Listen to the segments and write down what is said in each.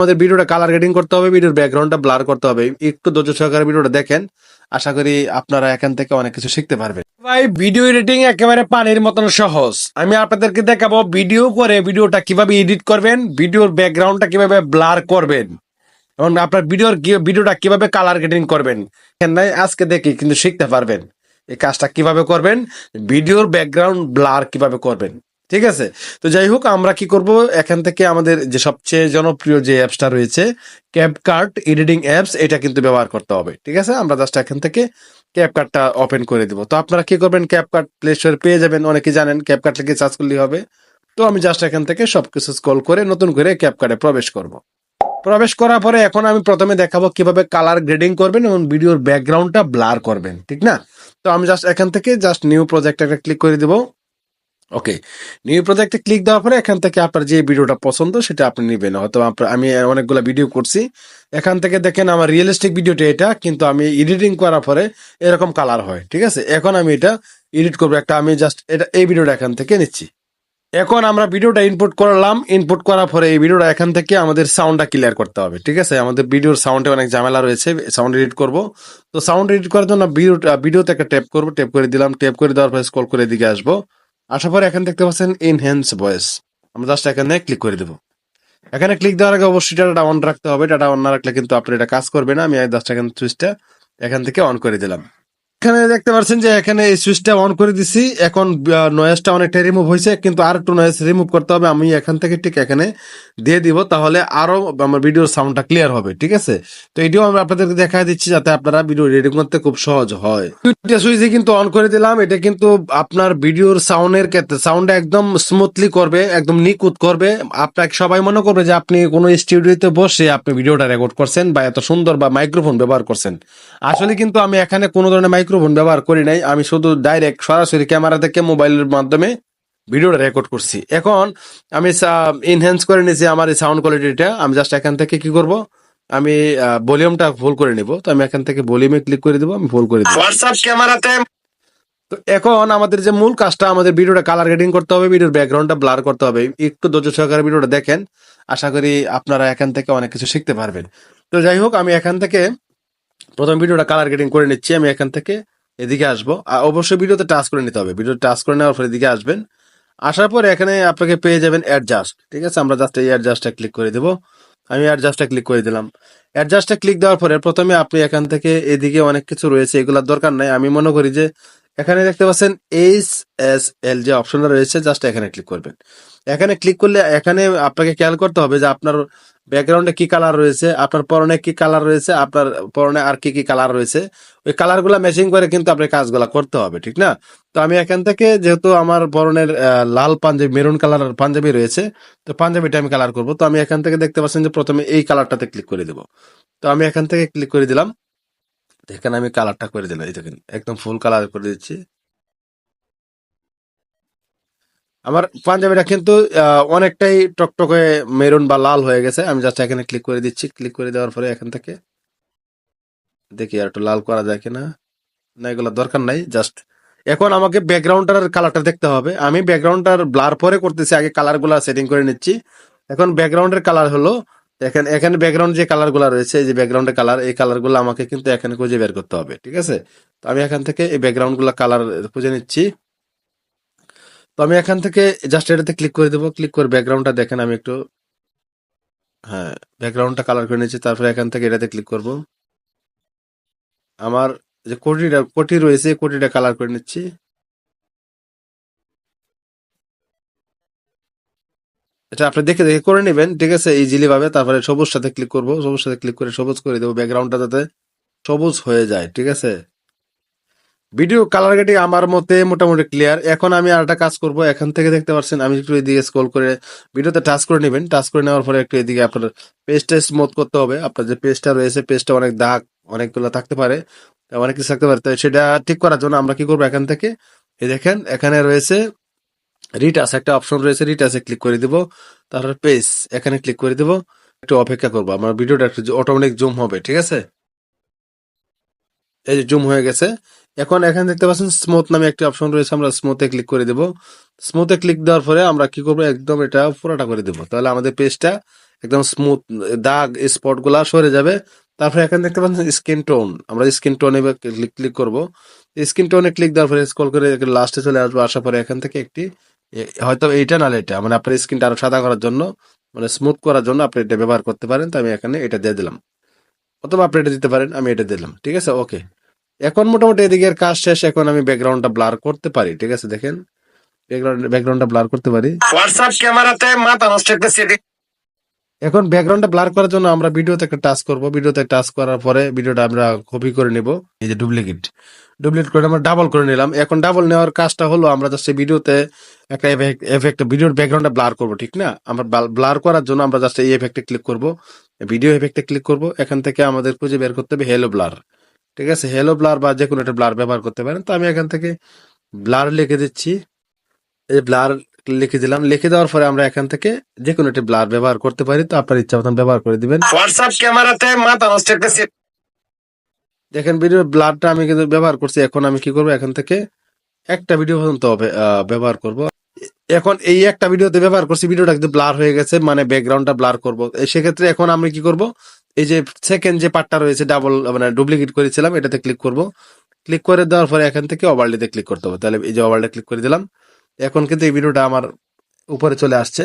আমাদের ভিডিওটা colour grading করতে হবে, ভিডিওর ব্যাকগ্রাউন্ডটা ব্লার করতে হবে। একটু ধৈর্য সহকারে ভিডিওটা দেখেন, আশা করি আপনারা এখান থেকে অনেক কিছু শিখতে পারবেন। ভাই ভিডিও এডিটিং একেবারে পানির মতন সহজ। আমি আপনাদেরকে দেখাবো ভিডিও করে ভিডিওটা কীভাবে এডিট করবেন ভিডিওর ব্যাকগ্রাউন্ডটা কীভাবে ব্লার করবেন, এবং আপনার ভিডিওর ভিডিওটা কীভাবে কালার গ্রেডিং করবেন। নাই আজকে দেখি কিন্তু শিখতে পারবেন, এই কাজটা কীভাবে করবেন ভিডিওর ব্যাকগ্রাউন্ড ব্লার কীভাবে করবেন। ঠিক আছে? তো যাই হোক, আমরা কি করব? এখান থেকে আমাদের যে সবচেয়ে জনপ্রিয় যে অ্যাপসটা রয়েছে ক্যাপকার্ট এডিটিং অ্যাপস এটা কিন্তু ব্যবহার করতে হবে। ঠিক আছে? আমরা জাস্ট এখান থেকে ক্যাপকার্টটা ওপেন করে দিব। তো আপনারা কি করবেন? ক্যাপকার্ট প্লে স্টোরে পেয়ে যাবেন। অনেকে জানেন ক্যাপকার্ট লিখে সার্চ করলেই হবে। তো আমি জাস্ট এখান থেকে সবকিছু স্ক্রল করে নতুন করে ক্যাপকার্টে প্রবেশ করব। প্রবেশ করার পরে এখন আমি প্রথমে দেখাবো কীভাবে কালার গ্রেডিং করবেন এবং ভিডিওর ব্যাকগ্রাউন্ডটা ব্লার করবেন। ঠিক না? তো আমি জাস্ট এখান থেকে জাস্ট নিউ প্রজেক্ট একটা ক্লিক করে দিব। ওকে নিউ প্রজেক্টে ক্লিক দেওয়ার পরে এখান থেকে আপনার যে ভিডিওটা পছন্দ, সেটা আপনি নেবেন। হয়তো আমি অনেকগুলো ভিডিও করছি। এখান থেকে দেখেন আমার রিয়েলিস্টিক ভিডিওটা এটা, কিন্তু আমি এডিটিং করার পরে এরকম কালার হয়, ঠিক আছে? এখন আমি এটা এডিট করব। একটা আমি জাস্ট এটা, এই ভিডিওটা এখান থেকে নিচ্ছি। এখন আমরা ভিডিওটা ইনপুট করলাম। ইনপুট করার পরে এই ভিডিওটা এখান থেকে আমাদের সাউন্ডটা ক্লিয়ার করতে হবে, ঠিক আছে? আমাদের ভিডিওর সাউন্ডে অনেক ঝামেলা রয়েছে সাউন্ড এডিট করব। তো সাউন্ড এডিট করার জন্য ভিডিওটা ভিডিওতে একটা ট্যাপ করব ট্যাপ করে দিলাম। ট্যাপ করে দেওয়ার পরে স্কল করে এদিকে আসব। আসার পর এখানে দেখতে পাচ্ছেন এনহ্যান্স ভয়েস আমরা জাস্ট এখানে ক্লিক করে দেবো। এখানে ক্লিক দেওয়ার আগে অবশ্যই ডাটা অন রাখতে হবে। ডাটা অন না রাখলে কিন্তু আপনার এটা কাজ করবে না। আমি জাস্ট এখানে সুইচটা এখান থেকে অন করে দিলাম। এখানে দেখতে পাচ্ছেন যে এখানে এই সুইচটা অন করে দিছি। এখন নয়েজটা অনেকটা রিমুভ হয়েছে, কিন্তু আর একটু নয়েজ রিমুভ করতে হবে। আমি এখান থেকে ঠিক এখানে দিয়ে দিব, তাহলে আরও আমার ভিডিওর সাউন্ডটা ক্লিয়ার হবে, ঠিক আছে? তো এটিও আমি আপনাদেরকে দেখা দিচ্ছি, যাতে আপনারা ভিডিও রেডি করতে খুব সহজ হয়। দুইটা সুইচে কিন্তু অন করে দিলাম। এটা কিন্তু আপনার ভিডিওর সাউন্ডের ক্ষেত্রে সাউন্ডটা একদম স্মুথলি করবে, একদম নিকুত করবে। আপনাকে সবাই মনে করবে যে আপনি কোনো স্টুডিওতে বসে আপনি ভিডিওটা রেকর্ড করছেন বা এত সুন্দর বা মাইক্রোফোন ব্যবহার করছেন। আসলে কিন্তু আমি এখানে কোনো ধরনের মাইক্রোফোন ব্যবহার করি নাই আমি শুধু ডাইরেক্ট সরাসরি ক্যামেরা থেকে মোবাইলের মাধ্যমে ভিডিওটা রেকর্ড করছি। এখন আমি ইনহ্যান্স করে নিয়েছি আমার এই সাউন্ড কোয়ালিটিটা আমি জাস্ট এখান থেকে কি করব? আমি ভলিউমটা ফুল করে নিব। তো আমি এখান থেকে ভলিউমে ক্লিক করে দেবো আমি ফুল করে দিব। হোয়াটসঅ্যাপ ক্যামেরাতে তো এখন আমাদের যে মূল কাজটা আমাদের ভিডিওটা কালার গ্রেডিং করতে হবে ভিডিওর ব্যাকগ্রাউন্ডটা ব্লার করতে হবে। একটু ধৈর্য সহকারে ভিডিওটা দেখেন। আশা করি আপনারা এখান থেকে অনেক কিছু শিখতে পারবেন। তো যাই হোক আমি এখান থেকে প্রথম ভিডিওটা কালার গ্রেডিং করে নিচ্ছি, আমি এখান থেকে এদিকে আসব। আর অবশ্যই ভিডিওতে টাচ করে নিতে হবে। ভিডিও টাচ করে নেওয়ার পর এদিকে আসবেন। আসার পর এখানে আপনাকে পেয়ে যাবেন অ্যাডজাস্ট ঠিক আছে? আমরা জাস্ট এই অ্যাডজাস্টটা ক্লিক করে দেবো। আমি অ্যাডজাস্টটা ক্লিক করে দিলাম। অ্যাডজাস্টটা ক্লিক দেওয়ার পরে প্রথমে আপনি এখান থেকে এদিকে অনেক কিছু রয়েছে, এগুলোর দরকার নাই। আমি মনে করি যে এখানে দেখতে পাচ্ছেন এইচ এস এল যে অপশনটা রয়েছে জাস্ট এখানে ক্লিক করবেন। এখানে ক্লিক করলে এখানে আপনাকে খেয়াল করতে হবে যে আপনার ব্যাকগ্রাউন্ডে কি কালার রয়েছে? আপনার পরনে কি কালার রয়েছে? আপনার পরনে আর কি কি কালার রয়েছে? ওই কালারগুলা ম্যাচিং করে কিন্তু আপনার কাজগুলা করতে হবে, ঠিক না? তো আমি এখান থেকে যেহেতু আমার পরনের লাল পাঞ্জাবি, মেরুন কালার পাঞ্জাবি রয়েছে, তো পাঞ্জাবিটা আমি কালার করব। তো আমি এখান থেকে দেখতে পাচ্ছেন যে প্রথমে এই কালারটাতে ক্লিক করে দেবো। তো আমি এখান থেকে ক্লিক করে দিলাম। এখানে আমি কালারটা করে দিলাম। এই দেখেন, একদম ফুল কালার করে দিচ্ছি। আমার পাঞ্জাবিটা কিন্তু অনেকটাই টকটকে মেরুন বা লাল হয়ে গেছে। আমি জাস্ট এখানে ক্লিক করে দিচ্ছি। ক্লিক করে দেওয়ার পরে এখান থেকে দেখি আর একটু লাল করা যায় কিনা। না, এগুলো দরকার নাই। জাস্ট এখন আমাকে ব্যাকগ্রাউন্ডটার কালারটা দেখতে হবে। আমি ব্যাকগ্রাউন্ডটার ব্লার পরে করতেছি। আগে কালারগুলা সেটিং করে নিচ্ছি। এখন ব্যাকগ্রাউন্ডের কালার হলো, এখানে এখানে ব্যাকগ্রাউন্ড যে কালারগুলা রয়েছে, এই যে ব্যাকগ্রাউন্ডের কালার এই কালারগুলো আমাকে কিন্তু এখানে খুঁজে বের করতে হবে। ঠিক আছে? তো আমি এখান থেকে এই ব্যাকগ্রাউন্ডগুলো কালার খুঁজে নিচ্ছি। তো আমি এখান থেকে জাস্ট এটাতে ক্লিক করে দেবো। ক্লিক করে ব্যাকগ্রাউন্ডটা দেখেন, আমি একটু হ্যাঁ ব্যাকগ্রাউন্ডটা কালার করে নিচ্ছি তারপরে এখান থেকে এটাতে ক্লিক করব। আমার যে কোটিটা, কোটি রয়েছে কোটিটা কালার করে নিচ্ছি। এটা আপনি দেখে দেখে করে নেবেন, ঠিক আছে ইজিলি ভাবে তারপরে সবুজ সাথে ক্লিক করব সবুজ সাথে ক্লিক করে সবুজ করে দেবো ব্যাকগ্রাউন্ডটা যাতে সবুজ হয়ে যায়, ঠিক আছে? ভিডিও কালার গেটিং আমার মতে মোটামুটি ক্লিয়ার এখন আমি আর একটা কাজ করব, এখান থেকে দেখতে পাচ্ছেন, আমি একটু এদিকে স্ক্রল করে ভিডিওতে টাচ করে নেবেন। টাচ করে নেওয়ার পরে একটু এদিকে আপনার পেজটা স্মুথ করতে হবে। আপনার যে পেজটা রয়েছে পেজটা অনেক দাগ, অনেকগুলো থাকতে পারে অনেক কিছু থাকতে পারে। সেটা ঠিক করার জন্য আমরা কি করব এখান থেকে? এই দেখেন, এখানে রয়েছে রিটাস একটা অপশন রয়েছে রিটাসে ক্লিক করে দিব। তারপর পেজ এখানে ক্লিক করে দিব। একটু অপেক্ষা করব, আমার ভিডিওটা একটু অটোমেটিক জুম হবে, ঠিক আছে? এই যে জুম হয়ে গেছে। এখন এখানে দেখতে পাচ্ছেন স্মুথ নামে একটি অপশন রয়েছে, আমরা স্মুথে ক্লিক করে দেব। স্মুথে ক্লিক দেওয়ার পরে আমরা কি করব? একদম এটা পুরোটা করে দেবো। তাহলে আমাদের পেজটা একদম স্মুথ দাগ স্পটগুলা সরে যাবে। তারপরে এখানে দেখতে পাচ্ছেন স্কিন টোন আমরা স্কিন টোনে ক্লিক ক্লিক করব। স্কিন টোনে ক্লিক দেওয়ার পরে স্ক্রল করে লাস্টে চলে আসব। আসার পরে এখান থেকে একটি হয়তো এইটা নাহলে এটা। মানে আপনার স্কিনটা আরও সাদা করার জন্য মানে স্মুথ করার জন্য আপনি এটা ব্যবহার করতে পারেন। তো আমি এখানে এটা দিয়ে দিলাম। অথবা আপনি এটা দিতে পারেন, আমি এটা দিলাম, ঠিক আছে? ওকে এখন মোটামুটি এদিকে কাজ শেষ, এখন আমি ব্যাকগ্রাউন্ডটা ব্লার করতে পারি, ঠিক আছে? দেখেন ব্যাকগ্রাউন্ড ব্যাকগ্রাউন্ডটা ব্লার করতে পারি। হোয়াটসঅ্যাপ ক্যামেরাতে মাথা নষ্ট সেটিং এখন ব্যাকগ্রাউন্ডটা ব্লার করার জন্য আমরা ভিডিওতে একটা টাচ করব। ভিডিওতে টাচ করার পরে ভিডিওটা আমরা কপি করে নিব। এই যে ডুপ্লিকেট ডুপ্লিকেট করে আমরা ডাবল করে নিলাম। এখন ডাবল নেওয়ার কাজটা হলো আমরা জাস্ট ভিডিওতে একটা এফেক্ট ভিডিওর ব্যাকগ্রাউন্ডটা ব্লার করব, ঠিক না? আমরা ব্লার করার জন্য আমরা জাস্ট এই এফেক্টে ক্লিক করব। ভিডিও এফেক্টে ক্লিক করব। এখান থেকে আমাদের খুঁজে বের করতে হবে হেলো ব্লার ঠিক আছে? হেলো ব্লার বা যে কোনো একটা ব্লার ব্যবহার করতে পারেন। তো আমি এখান থেকে ব্লার লিখে দিচ্ছি। এই ব্লার লিখে দিলাম। লিখে দেওয়ার পরে আমরা এখান থেকে যে কোনো একটা ব্লার ব্যবহার করতে পারি। তো আপনার ইচ্ছা মতন ব্যবহার করে দিবেন। হোয়াটসঅ্যাপ ক্যামেরাতে মাথা নষ্ট একটা দেখেন ভিডিও ব্লারটা আমি কিন্তু ব্যবহার করছি। এখন আমি কি করব? এখান থেকে একটা ভিডিও পর্যন্ত হবে- ব্যবহার করব। এখন এই একটা ভিডিওতে ব্যবহার করছি ভিডিওটা কিন্তু ব্লার হয়ে গেছে মানে ব্যাকগ্রাউন্ডটা ব্লার করব। এই সেক্ষেত্রে এখন আমি কি করব? এই যে সেকেন্ড যে পার্টটা রয়েছে ডাবল মানে ডুপ্লিকেট করেছিলাম এটাতে ক্লিক করব। ক্লিক করে দেওয়ার পরে এখান থেকে ওভারলিতে ক্লিক করতে হবে। তাহলে এই যে ওভারলে ক্লিক করে দিলাম। এখন কিন্তু এই ভিডিওটা আমার উপরে চলে আসছে।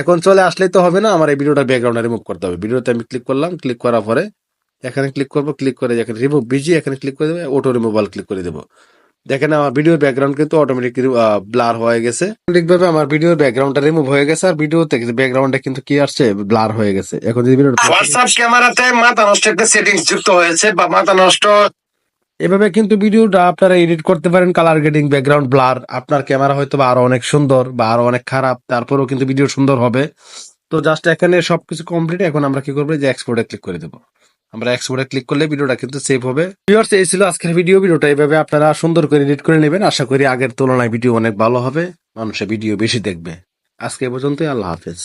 এখন চলে আসলেই তো হবে না, আমার এই ভিডিওটা ব্যাকগ্রাউন্ডে রিমুভ করতে হবে। ভিডিওতে আমি ক্লিক করলাম ক্লিক করার পরে এখানে ক্লিক করব ক্লিক করে এখানে রিমুভ বিজি এখানে ক্লিক করে দেবো অটো রিমুভাল ক্লিক করে দেবো। দেখেন আমার ভিডিওর ব্যাকগ্রাউন্ড কিন্তু অটোমেটিক ব্লার হয়ে গেছে। ঠিকভাবে আমার ভিডিওর ব্যাকগ্রাউন্ডটা রিমুভ হয়ে গেছে, আর ভিডিওতে ব্যাকগ্রাউন্ডে কিন্তু কি আসছে? ব্লার হয়ে গেছে। এখন যদি ভিডিওটা হোয়াটসঅ্যাপ ক্যামেরাতে মাথা নষ্ট একটা সেটিংস যুক্ত হয়েছে, বা মাথা নষ্ট এভাবে কিন্তু ভিডিওটা আপনারা এডিট করতে পারেন কালার গ্রেডিং ব্যাকগ্রাউন্ড ব্লার আপনার ক্যামেরা হয়তো বা আরও অনেক সুন্দর বা আরও অনেক খারাপ, তারপরেও কিন্তু ভিডিও সুন্দর হবে। তো জাস্ট এখানে সবকিছু কমপ্লিট এখন আমরা কি করব? যে এক্সপোর্টে ক্লিক করে দেবো। আমরা এক্সপোর্টে ক্লিক করলে ভিডিওটা কিন্তু সেভ হবে। ভিউয়ার্স এই ছিল আজকের ভিডিও ভিডিওটা এইভাবে আপনারা সুন্দর করে এডিট করে নেবেন। আশা করি আগের তুলনায় ভিডিও অনেক ভালো হবে। মানুষের ভিডিও বেশি দেখবে। আজকে এ পর্যন্তই, আল্লাহ হাফেজ।